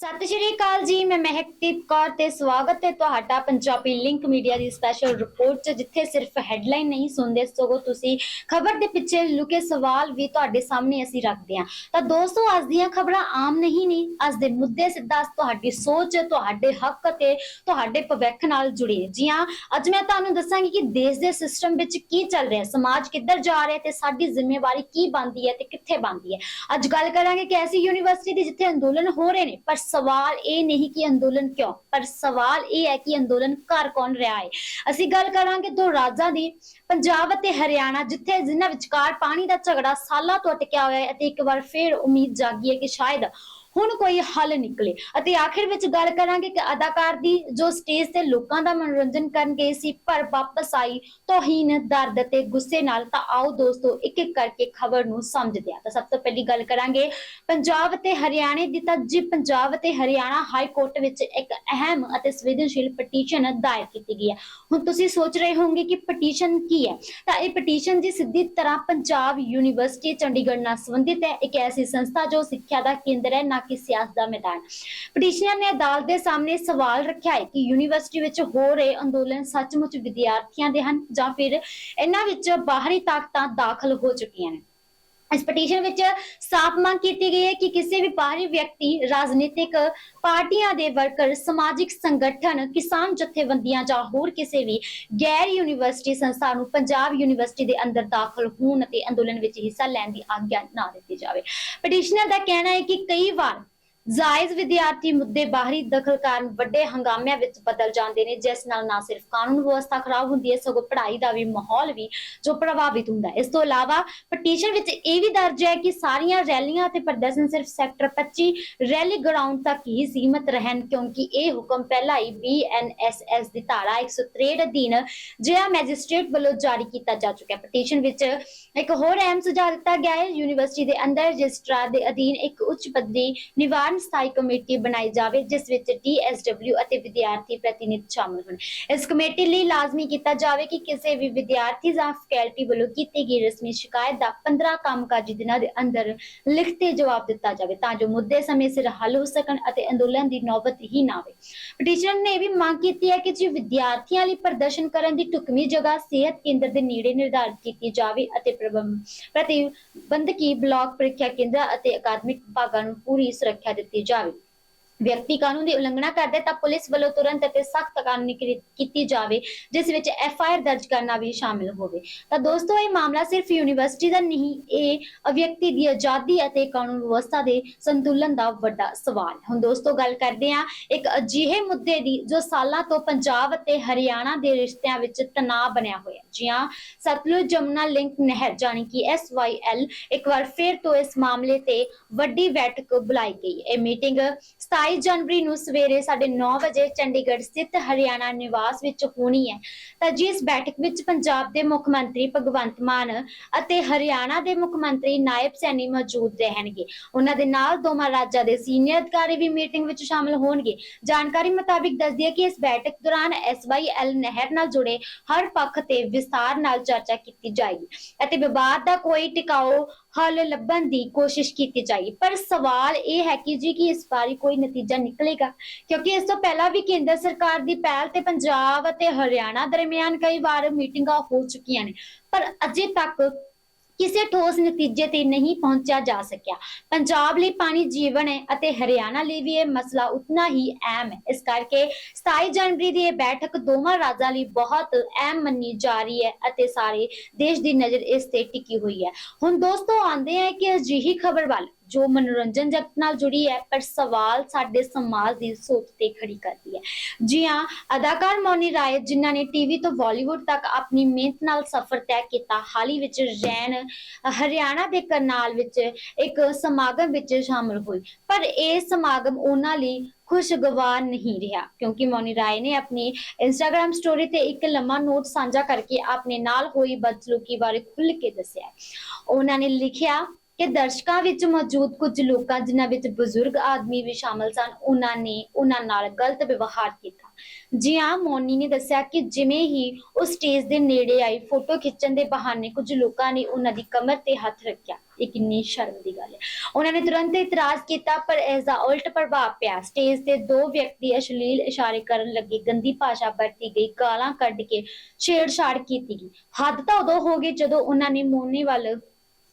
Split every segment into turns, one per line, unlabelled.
ਸਤਿ ਸ਼੍ਰੀ ਅਕਾਲ ਜੀ, ਮੈਂ ਮਹਿਕਦੀਪ ਕੌਰ ਤੇ ਸਵਾਗਤ ਹੈ ਤੁਹਾਡਾ ਪੰਜਾਬੀ ਲਿੰਕ ਮੀਡੀਆ ਦੀ ਸਪੈਸ਼ਲ ਰਿਪੋਰਟ 'ਚ, ਜਿੱਥੇ ਸਿਰਫ ਹੈਡਲਾਈਨ ਨਹੀਂ ਸੁਣਦੇ, ਸਗੋਂ ਤੁਸੀਂ ਖਬਰ ਦੇ ਪਿੱਛੇ ਲੁਕੇ ਸਵਾਲ ਵੀ ਤੁਹਾਡੇ ਸਾਹਮਣੇ ਅਸੀਂ ਰੱਖਦੇ ਹਾਂ। ਤਾਂ ਦੋਸਤੋ, ਅੱਜ ਦੀਆਂ ਖਬਰਾਂ ਆਮ ਨਹੀਂ ਨੇ, ਅੱਜ ਦੇ ਮੁੱਦੇ ਸਿੱਧਾ ਤੁਹਾਡੀ ਸੋਚ, ਤੁਹਾਡੇ ਹੱਕ ਤੇ ਤੁਹਾਡੇ ਭਵਿੱਖ ਨਾਲ ਜੁੜੇ। ਜੀ ਹਾਂ, ਅੱਜ ਮੈਂ ਤੁਹਾਨੂੰ ਦੱਸਾਂਗੀ ਕਿ ਦੇਸ਼ ਦੇ ਸਿਸਟਮ ਵਿੱਚ ਕੀ ਚੱਲ ਰਿਹਾ ਸਮਾਜ ਕਿੱਧਰ ਜਾ ਰਿਹਾ ਹੈ ਤੇ ਸਾਡੀ ਜ਼ਿੰਮੇਵਾਰੀ ਕੀ ਬਣਦੀ ਹੈ ਤੇ ਕਿੱਥੇ ਬਣਦੀ ਹੈ। ਅੱਜ ਗੱਲ ਕਰਾਂਗੇ ਕਿ ਐਸੀ ਯੂਨੀਵਰਸਿਟੀ ਦੀ ਜਿੱਥੇ ਅੰਦੋਲਨ ਹੋ ਰਹੇ ਨੇ, ਪਰ ਸਵਾਲ ਇਹ ਨਹੀਂ ਕਿ ਅੰਦੋਲਨ ਕਿਉਂ, ਪਰ ਸਵਾਲ ਇਹ ਹੈ ਕਿ ਅੰਦੋਲਨ ਕਰ ਕੌਣ ਰਿਹਾ ਹੈ। ਅਸੀਂ ਗੱਲ ਕਰਾਂਗੇ ਦੋ ਰਾਜਾਂ ਦੀ, ਪੰਜਾਬ ਅਤੇ ਹਰਿਆਣਾ, ਜਿੱਥੇ ਜਿਨ੍ਹਾਂ ਵਿਚਕਾਰ ਪਾਣੀ ਦਾ ਝਗੜਾ ਸਾਲਾਂ ਤੋਂ ਅਟਕਿਆ ਹੋਇਆ ਹੈ ਅਤੇ ਇੱਕ ਵਾਰ ਫਿਰ ਉਮੀਦ ਜਾਗੀ ਹੈ ਕਿ ਸ਼ਾਇਦ ਹੁਣ ਕੋਈ ਹੱਲ ਨਿਕਲੇ। ਅਤੇ ਆਖਿਰ ਵਿੱਚ ਗੱਲ ਕਰਾਂਗੇ ਕਿ ਅਦਾਕਾਰ ਦੀ ਜੋ ਸਟੇਜ ਤੇ ਲੋਕਾਂ ਦਾ ਮਨੋਰੰਜਨ ਕਰਨ ਗਈ ਸੀ, ਪਰ ਵਾਪਸ ਆਈ ਤੋਹੀਨ ਦਰਦ ਤੇ ਗੁੱਸੇ ਨਾਲ ਤਾਂ ਆਓ ਦੋਸਤੋ ਇੱਕ ਇੱਕ ਕਰਕੇ ਖਬਰ ਨੂੰ ਸਮਝਦੇ ਹਾਂ ਤਾਂ ਸਭ ਤੋਂ ਪਹਿਲੀ ਗੱਲ ਕਰਾਂਗੇ, ਪੰਜਾਬ ਤੇ ਹਰਿਆਣੇ ਦੀ ਤਾਂ ਜੀ, ਪੰਜਾਬ ਤੇ ਹਰਿਆਣਾ ਹਾਈ ਕੋਰਟ ਵਿੱਚ ਇੱਕ ਅਹਿਮ ਅਤੇ ਸੰਵੇਦਨਸ਼ੀਲ ਪਟੀਸ਼ਨ ਦਾਇਰ ਕੀਤੀ ਗਈ ਹੈ। ਹੁਣ ਤੁਸੀਂ ਸੋਚ ਰਹੇ ਹੋਵੋਗੇ ਕਿ ਪਟੀਸ਼ਨ ਕੀ ਹੈ? ਤਾਂ ਇਹ ਪਟੀਸ਼ਨ ਜੀ ਸਿੱਧੀ ਤਰ੍ਹਾਂ ਪੰਜਾਬ ਯੂਨੀਵਰਸਿਟੀ ਚੰਡੀਗੜ੍ਹ ਨਾਲ ਸੰਬੰਧਿਤ ਹੈ। ਇੱਕ ਐਸੀ ਸੰਸਥਾ ਜੋ ਸਿੱਖਿਆ ਦਾ ਕੇਂਦਰ ਹੈ, ਨਾ ਕਿ ਸਿਆਸਤ ਦਾ ਮੈਦਾਨ ਪਟੀਸ਼ਨਰ ਨੇ ਅਦਾਲਤ ਦੇ ਸਾਹਮਣੇ ਸਵਾਲ ਰੱਖਿਆ ਹੈ ਕਿ ਯੂਨੀਵਰਸਿਟੀ ਵਿੱਚ ਹੋ ਰਹੇ ਅੰਦੋਲਨ ਸੱਚਮੁੱਚ ਵਿਦਿਆਰਥੀਆਂ ਦੇ ਹਨ ਜਾਂ ਫਿਰ ਇਹਨਾਂ ਵਿੱਚ ਬਾਹਰੀ ਤਾਕਤਾਂ ਦਾਖਲ ਹੋ ਚੁੱਕੀਆਂ ਨੇ। ਇਸ ਪਟੀਸ਼ਨ ਵਿੱਚ ਸਾਫ਼ ਮੰਗ ਕੀਤੀ ਗਈ ਹੈ ਕਿ ਕਿਸੇ ਵੀ ਬਾਹਰੀ ਵਿਅਕਤੀ, ਰਾਜਨੀਤਿਕ ਪਾਰਟੀਆਂ ਦੇ ਵਰਕਰ, ਸਮਾਜਿਕ ਸੰਗਠਨ, ਕਿਸਾਨ ਜਥੇਬੰਦੀਆਂ ਜਾਂ ਹੋਰ ਕਿਸੇ ਵੀ ਗੈਰ ਯੂਨੀਵਰਸਿਟੀ ਸੰਸਥਾ ਨੂੰ ਪੰਜਾਬ ਯੂਨੀਵਰਸਿਟੀ ਦੇ ਅੰਦਰ ਦਾਖਲ ਹੋਣ ਅਤੇ ਅੰਦੋਲਨ ਵਿੱਚ ਹਿੱਸਾ ਲੈਣ ਦੀ ਆਗਿਆ ਨਾ ਦਿੱਤੀ ਜਾਵੇ। ਪਟੀਸ਼ਨਰ ਦਾ ਕਹਿਣਾ ਹੈ ਕਿ ਕਈ ਵਾਰ ਜਾਇਜ਼ ਵਿਦਿਆਰਥੀ ਮੁੱਦੇ ਬਾਹਰੀ ਦਖਲ ਕਾਰਨ ਵੱਡੇ ਹੰਗਾਮਿਆਂ ਵਿੱਚ ਬਦਲ ਜਾਂਦੇ ਨੇ, ਜਿਸ ਨਾਲ ਨਾ ਸਿਰਫ ਕਾਨੂੰਨ ਵਿਵਸਥਾ ਖਰਾਬ ਹੁੰਦੀ ਹੈ, ਸਗੋਂ ਪੜ੍ਹਾਈ ਦਾ ਵੀ ਮਾਹੌਲ ਵੀ ਜੋ ਪ੍ਰਭਾਵਿਤ ਹੁੰਦਾ ਹੈ। ਇਸ ਤੋਂ ਇਲਾਵਾ ਪਟੀਸ਼ਨ ਵਿੱਚ ਇਹ ਵੀ ਦਰਜ ਹੈ ਕਿ ਸਾਰੀਆਂ ਰੈਲੀਆਂ ਅਤੇ ਪ੍ਰਦਰਸ਼ਨ ਸਿਰਫ ਸੈਕਟਰ 25 ਰੈਲੀ ਗਰਾਊਂਡ ਤੱਕ ਹੀ ਸੀਮਤ ਰਹਿਣ, ਕਿਉਂਕਿ ਇਹ ਹੁਕਮ ਪਹਿਲਾਂ ਹੀ ਬੀਐਨਐਸਐਸ ਦੀ ਧਾਰਾ 163 ਅਧੀਨ ਜ਼ਿਲ੍ਹਾ ਮੈਜਿਸਟ੍ਰੇਟ ਵੱਲੋਂ ਜਾਰੀ ਕੀਤਾ ਜਾ ਚੁੱਕਿਆ ਹੈ। ਪਟੀਸ਼ਨ ਵਿੱਚ ਇੱਕ ਹੋਰ ਅਹਿਮ ਸੁਝਾਅ ਦਿੱਤਾ ਗਿਆ ਹੈ, ਯੂਨੀਵਰਸਿਟੀ ਦੇ ਅੰਦਰ ਰਜਿਸਟਰਾਰ ਦੇ ਅਧੀਨ ਇੱਕ ਉੱਚ ਪੱਧਰੀ ਨਿਵਾਰਨ ਸਥਾਈ ਕਮੇਟੀ ਬਣਾਈ ਜਾਵੇ, ਜਿਸ ਵਿੱਚ ਡੀਐਸਡਬਲਿਊ ਅਤੇ ਵਿਦਿਆਰਥੀ ਪ੍ਰਤੀਨਿਧ ਸ਼ਾਮਲ ਹੋਣ। ਇਸ ਕਮੇਟੀ ਲਈ ਲਾਜ਼ਮੀ ਕੀਤਾ ਜਾਵੇ ਕਿ ਕਿਸੇ ਵੀ ਵਿਦਿਆਰਥੀ ਜਾਂ ਫੈਕਲਟੀ ਵੱਲੋਂ ਕੀਤੀ ਗਈ ਰਸਮੀ ਸ਼ਿਕਾਇਤ ਦਾ 15 ਕੰਮਕਾਜੀ ਦਿਨਾਂ ਦੇ ਅੰਦਰ ਲਿਖਤੀ ਜਵਾਬ ਦਿੱਤਾ ਜਾਵੇ, ਤਾਂ ਜੋ ਮੁੱਦੇ ਸਮੇਂ ਸਿਰ ਹੱਲ ਹੋ ਸਕਣ ਅਤੇ ਅੰਦੋਲਨ ਦੀ ਨੌਬਤ ਹੀ ਨਾ ਆਵੇ। ਪਟੀਸ਼ਨ ਨੇ ਵੀ ਮੰਗ ਕੀਤੀ ਹੈ ਕਿ ਜੇ ਵਿਦਿਆਰਥੀਆਂ ਲਈ ਪ੍ਰਦਰਸ਼ਨ ਕਰਨ ਦੀ ਢੁਕਵੀਂ ਜਗ੍ਹਾ ਸਿਹਤ ਕੇਂਦਰ ਦੇ ਨੇੜੇ ਨਿਰਧਾਰਿਤ ਕੀਤੀ ਜਾਵੇ ਅਤੇ ਪ੍ਰਬੰਧ ਪ੍ਰਤੀਬੰਧਕੀ ਬਲਾਕ ਪ੍ਰੀਖਿਆ ਕੇਂਦਰ ਅਤੇ ਅਕਾਦਮਿਕ ਵਿਭਾਗਾਂ ਨੂੰ ਪੂਰੀ ਸੁਰੱਖਿਆ ਦਿੱਤੀ ਜਾਵੇ। ਵਿਅਕਤੀ ਕਾਨੂੰਨ ਦੀ ਉਲੰਘਣਾ ਕਰਦੇ ਤਾਂ ਪੁਲਿਸ ਵੱਲੋਂ ਤੁਰੰਤ ਅਤੇ ਸਖਤ ਕਾਨੂੰਨੀ ਕੀਤੀ ਜਾਵੇ, ਜਿਸ ਵਿੱਚ ਐਫ ਆਈ ਆਰ ਦਰਜ ਕਰਨਾ ਵੀ ਸ਼ਾਮਿਲ ਹੋਵੇ। ਤਾਂ ਦੋਸਤੋ, ਇਹ ਮਾਮਲਾ ਸਿਰਫ ਯੂਨੀਵਰਸਿਟੀ ਦਾ ਨਹੀਂ, ਇਹ ਵਿਅਕਤੀ ਦੀ ਆਜ਼ਾਦੀ ਅਤੇ ਕਾਨੂੰਨ ਵਿਵਸਥਾ ਦੇ ਸੰਤੁਲਨ ਦਾ ਵੱਡਾ ਸਵਾਲ। ਹੁਣ ਦੋਸਤੋ, ਗੱਲ ਕਰਦੇ ਹਾਂ ਇੱਕ ਅਜਿਹੇ ਮੁੱਦੇ ਦੀ, ਜੋ ਸਾਲਾਂ ਤੋਂ ਪੰਜਾਬ ਅਤੇ ਹਰਿਆਣਾ ਦੇ ਰਿਸ਼ਤਿਆਂ ਵਿੱਚ ਤਣਾਅ ਬਣਿਆ ਹੋਇਆ। ਹੈ। ਜੀ ਹਾਂ ਸਤਲੁਜ ਜਮਨਾ ਲਿੰਕ ਨਹਿਰ, ਜਾਣੀ ਕਿ ਐਲ, ਇੱਕ ਵਾਰ ਫਿਰ ਤੋਂ ਇਸ ਮਾਮਲੇ ਤੇ ਵੱਡੀ ਬੈਠਕ ਬੁਲਾਈ ਗਈ। ਇਹ ਮੀਟਿੰਗ 27 ਜਨਵਰੀ ਨੂੰ ਸਵੇਰੇ 9:30 ਵਜੇ ਚੰਡੀਗੜ੍ਹ ਸਥਿਤ ਹਰਿਆਣਾ ਨਿਵਾਸ ਵਿੱਚ ਹੋਣੀ ਹੈ। ਤਾਂ ਜਿਸ ਬੈਠਕ ਵਿੱਚ ਪੰਜਾਬ ਦੇ ਮੁੱਖ ਮੰਤਰੀ ਭਗਵੰਤ ਮਾਨ ਅਤੇ ਹਰਿਆਣਾ ਦੇ ਮੁੱਖ ਮੰਤਰੀ ਨਾਇਬ ਸੈਣੀ ਮੌਜੂਦ ਰਹਿਣਗੇ। ਉਹਨਾਂ ਦੇ ਨਾਲ ਦੋਵਾਂ ਰਾਜਾਂ ਦੇ ਸੀਨੀਅਰ ਅਧਿਕਾਰੀ ਵੀ ਮੀਟਿੰਗ ਵਿੱਚ ਸ਼ਾਮਲ ਹੋਣਗੇ। ਜਾਣਕਾਰੀ ਮੁਤਾਬਿਕ ਦੱਸਦੀ ਹੈ ਕਿ ਇਸ ਬੈਠਕ ਦੌਰਾਨ ਐਲ ਨਹਿਰ ਨਾਲ ਜੁੜੇ ਹਰ ਪੱਖ ਤੇ ਵਿਸਥਾਰ ਨਾਲ ਚਰਚਾ ਕੀਤੀ ਜਾਏਗੀ ਅਤੇ ਵਿਵਾਦ ਦਾ ਕੋਈ ਟਿਕਾਊ ਹੱਲ ਲੱਭਣ ਦੀ ਕੋਸ਼ਿਸ਼ ਕੀਤੀ ਜਾਏਗੀ ਪਰ ਸਵਾਲ ਇਹ ਹੈ ਕਿ ਜੀ ਕਿ ਇਸ ਬਾਰੇ ਕੋਈ ਨਤੀਜਾ ਨਿਕਲੇਗਾ? ਕਿਉਂਕਿ ਇਸ ਤੋਂ ਪਹਿਲਾਂ ਵੀ ਕੇਂਦਰ ਸਰਕਾਰ ਦੀ ਪਹਿਲ ਤੇ ਪੰਜਾਬ ਅਤੇ ਹਰਿਆਣਾ ਦਰਮਿਆਨ ਕਈ ਵਾਰ ਮੀਟਿੰਗਾਂ ਹੋ ਚੁੱਕੀਆਂ ਨੇ। ਪਰ ਅਜੇ ਤੱਕ ਕਿਸੇ ਠੋਸ ਨਤੀਜੇ ਤੇ ਨਹੀਂ ਪਹੁੰਚਿਆ ਜਾ ਸਕਿਆ। ਪੰਜਾਬ ਲਈ ਪਾਣੀ ਜੀਵਨ ਹੈ ਅਤੇ ਹਰਿਆਣਾ ਲਈ ਵੀ ਇਹ ਮਸਲਾ ਉਤਨਾ ਹੀ ਅਹਿਮ ਹੈ। ਇਸ ਕਰਕੇ 27 ਜਨਵਰੀ ਦੀ ਇਹ ਬੈਠਕ ਦੋਵਾਂ ਰਾਜਾਂ ਲਈ ਬਹੁਤ ਅਹਿਮ ਮੰਨੀ ਜਾ ਰਹੀ ਹੈ ਅਤੇ ਸਾਰੇ ਦੇਸ਼ ਦੀ ਨਜ਼ਰ ਇਸ ਤੇ ਟਿਕੀ ਹੋਈ ਹੈ। ਹੁਣ ਦੋਸਤੋ ਆਉਂਦੇ ਆ ਕਿ ਅਜਿਹੀ ਖਬਰ ਵੱਲ। ਜੋ ਮਨੋਰੰਜਨ ਜਗਤ ਨਾਲ ਜੁੜੀ ਹੈ, ਪਰ ਸਵਾਲ ਸਾਡੇ ਸਮਾਜ ਦੀ ਸੋਚ ਤੇ ਖੜੀ ਕਰਦੀ ਹੈ। ਜੀ ਹਾਂ, ਅਦਾਕਾਰ ਮੌਨੀ ਰਾਏ, ਜਿਨ੍ਹਾਂ ਨੇ ਟੀਵੀ ਤੋਂ ਬਾਲੀਵੁੱਡ ਤੱਕ ਆਪਣੀ ਮਿਹਨਤ ਨਾਲ ਸਫ਼ਰ ਤੈਅ ਕੀਤਾ, ਹਾਲ ਹੀ ਵਿੱਚ ਰੈਣ ਹਰਿਆਣਾ ਦੇ ਕਰਨਾਲ ਵਿੱਚ ਇੱਕ ਸਮਾਗਮ ਵਿੱਚ ਸ਼ਾਮਲ ਹੋਈ ਪਰ ਇਹ ਸਮਾਗਮ ਉਹਨਾਂ ਲਈ ਖੁਸ਼ਗਵਾਰ ਨਹੀਂ ਰਿਹਾ, ਕਿਉਂਕਿ ਮੌਨੀ ਰਾਏ ਨੇ ਆਪਣੀ ਇੰਸਟਾਗ੍ਰam ਸਟੋਰੀ ਤੇ ਇੱਕ ਲੰਮਾ ਨੋਟ ਸਾਂਝਾ ਕਰਕੇ ਆਪਣੇ ਨਾਲ ਹੋਈ ਬਦਸਲੂਕੀ ਬਾਰੇ ਖੁੱਲ੍ਹ ਕੇ ਦੱਸਿਆ ਉਹਨਾਂ ਨੇ ਲਿਖਿਆ ਕਿ ਦਰਸ਼ਕਾਂ ਵਿੱਚ ਮੌਜੂਦ ਕੁਝ ਲੋਕਾਂ ਜਿਨ੍ਹਾਂ ਵਿੱਚ ਬਜ਼ੁਰਗ ਆਦਮੀ ਵੀ ਸ਼ਾਮਲ ਸਨ, ਉਹਨਾਂ ਨੇ ਉਹਨਾਂ ਨਾਲ ਗਲਤ ਵਿਵਹਾਰ ਕੀਤਾ। ਜੀ ਹਾਂ, ਮੋਨੀ ਨੇ ਦੱਸਿਆ ਕਿ ਜਿਵੇਂ ਹੀ ਉਹ ਸਟੇਜ ਦੇ ਨੇੜੇ ਆਈ ਫੋਟੋ ਖਿੱਚਣ ਦੇ ਬਹਾਨੇ ਕੁਝ ਲੋਕਾਂ ਨੇ ਉਹਨਾਂ ਦੀ ਕਮਰ ਤੇ ਹੱਥ ਰੱਖਿਆ। ਇਹ ਕਿੰਨੀ ਸ਼ਰਮ ਦੀ ਗੱਲ ਹੈ। ਉਹਨਾਂ ਨੇ ਤੁਰੰਤ ਇਤਰਾਜ਼ ਕੀਤਾ, ਪਰ ਇਸ ਦਾ ਉਲਟ ਪ੍ਰਭਾਵ ਪਿਆ। ਸਟੇਜ ਤੇ ਦੋ ਵਿਅਕਤੀ ਅਸ਼ਲੀਲ ਇਸ਼ਾਰੇ ਕਰਨ ਲੱਗੇ, ਗੰਦੀ ਭਾਸ਼ਾ ਵਰਤੀ ਗਈ, ਗਾਲਾਂ ਕੱਢ ਕੇ ਛੇੜਛਾੜ ਕੀਤੀ ਗਈ। ਹੱਦ ਤਾਂ ਉਦੋਂ ਹੋ ਗਈ ਜਦੋਂ ਉਹਨਾਂ ਨੇ ਮੋਨੀ ਵੱਲ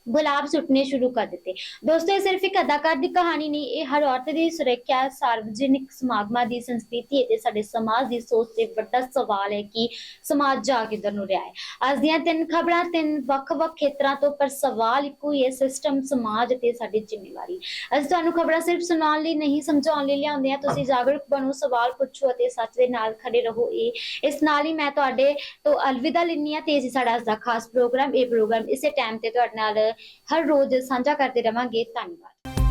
ਗੁਲਾਬ ਸੁੱਟਣੇ ਸ਼ੁਰੂ ਕਰ ਦਿੱਤੇ। ਦੋਸਤੋ, ਇਹ ਸਿਰਫ ਇੱਕ ਅਦਾਕਾਰ ਦੀ ਕਹਾਣੀ ਨਹੀਂ, ਇਹ ਹਰ ਔਰਤ ਦੀ ਸੁਰੱਖਿਆ, ਸਾਰਵਜਨਿਕ ਸਮਾਗਮਾਂ ਦੀ ਸੰਸਕ੍ਰਿਤੀ ਅਤੇ ਸਾਡੇ ਸਮਾਜ ਦੀ ਸੋਚ ਤੇ ਵੱਡਾ ਸਵਾਲ ਹੈ ਕਿ ਸਮਾਜ ਜਾ ਕਿੱਧਰ ਨੂੰ ਰਿਹਾ ਹੈ। ਅੱਜ ਦੀਆਂ ਤਿੰਨ ਖਬਰਾਂ, ਤਿੰਨ ਵੱਖ-ਵੱਖ ਖੇਤਰਾਂ ਤੋਂ, ਪਰ ਸਵਾਲ ਇੱਕੋ ਹੀ ਹੈ, ਸਿਸਟਮ, ਸਮਾਜ ਅਤੇ ਸਾਡੀ ਜ਼ਿੰਮੇਵਾਰੀ। ਅਸੀਂ ਤੁਹਾਨੂੰ ਖਬਰਾਂ ਸਿਰਫ ਸੁਣਾਉਣ ਲਈ ਨਹੀਂ, ਸਮਝਾਉਣ ਲਈ ਲਿਆਉਂਦੇ ਹਾਂ। ਤੁਸੀਂ ਜਾਗਰੂਕ ਬਣੋ, ਸਵਾਲ ਪੁੱਛੋ ਅਤੇ ਸੱਚ ਦੇ ਨਾਲ ਖੜੇ ਰਹੋ। ਇਹ, ਇਸ ਨਾਲ ਹੀ ਮੈਂ ਤੁਹਾਡੇ ਤੋਂ ਅਲਵਿਦਾ ਲੈਂਦੀ ਹਾਂ। ਤੇ ਅਸੀਂ ਸਾਡਾ ਅੱਜ ਦਾ ਖਾਸ ਪ੍ਰੋਗਰਾਮ, ਇਹ ਪ੍ਰੋਗਰਾਮ ਇਸੇ ਟਾਈਮ ਤੇ ਤੁਹਾਡੇ ਨਾਲ ਹਰ ਰੋਜ਼ ਸਾਂਝਾ ਕਰਦੇ ਰਵਾਂਗੇ। ਧੰਨਵਾਦ।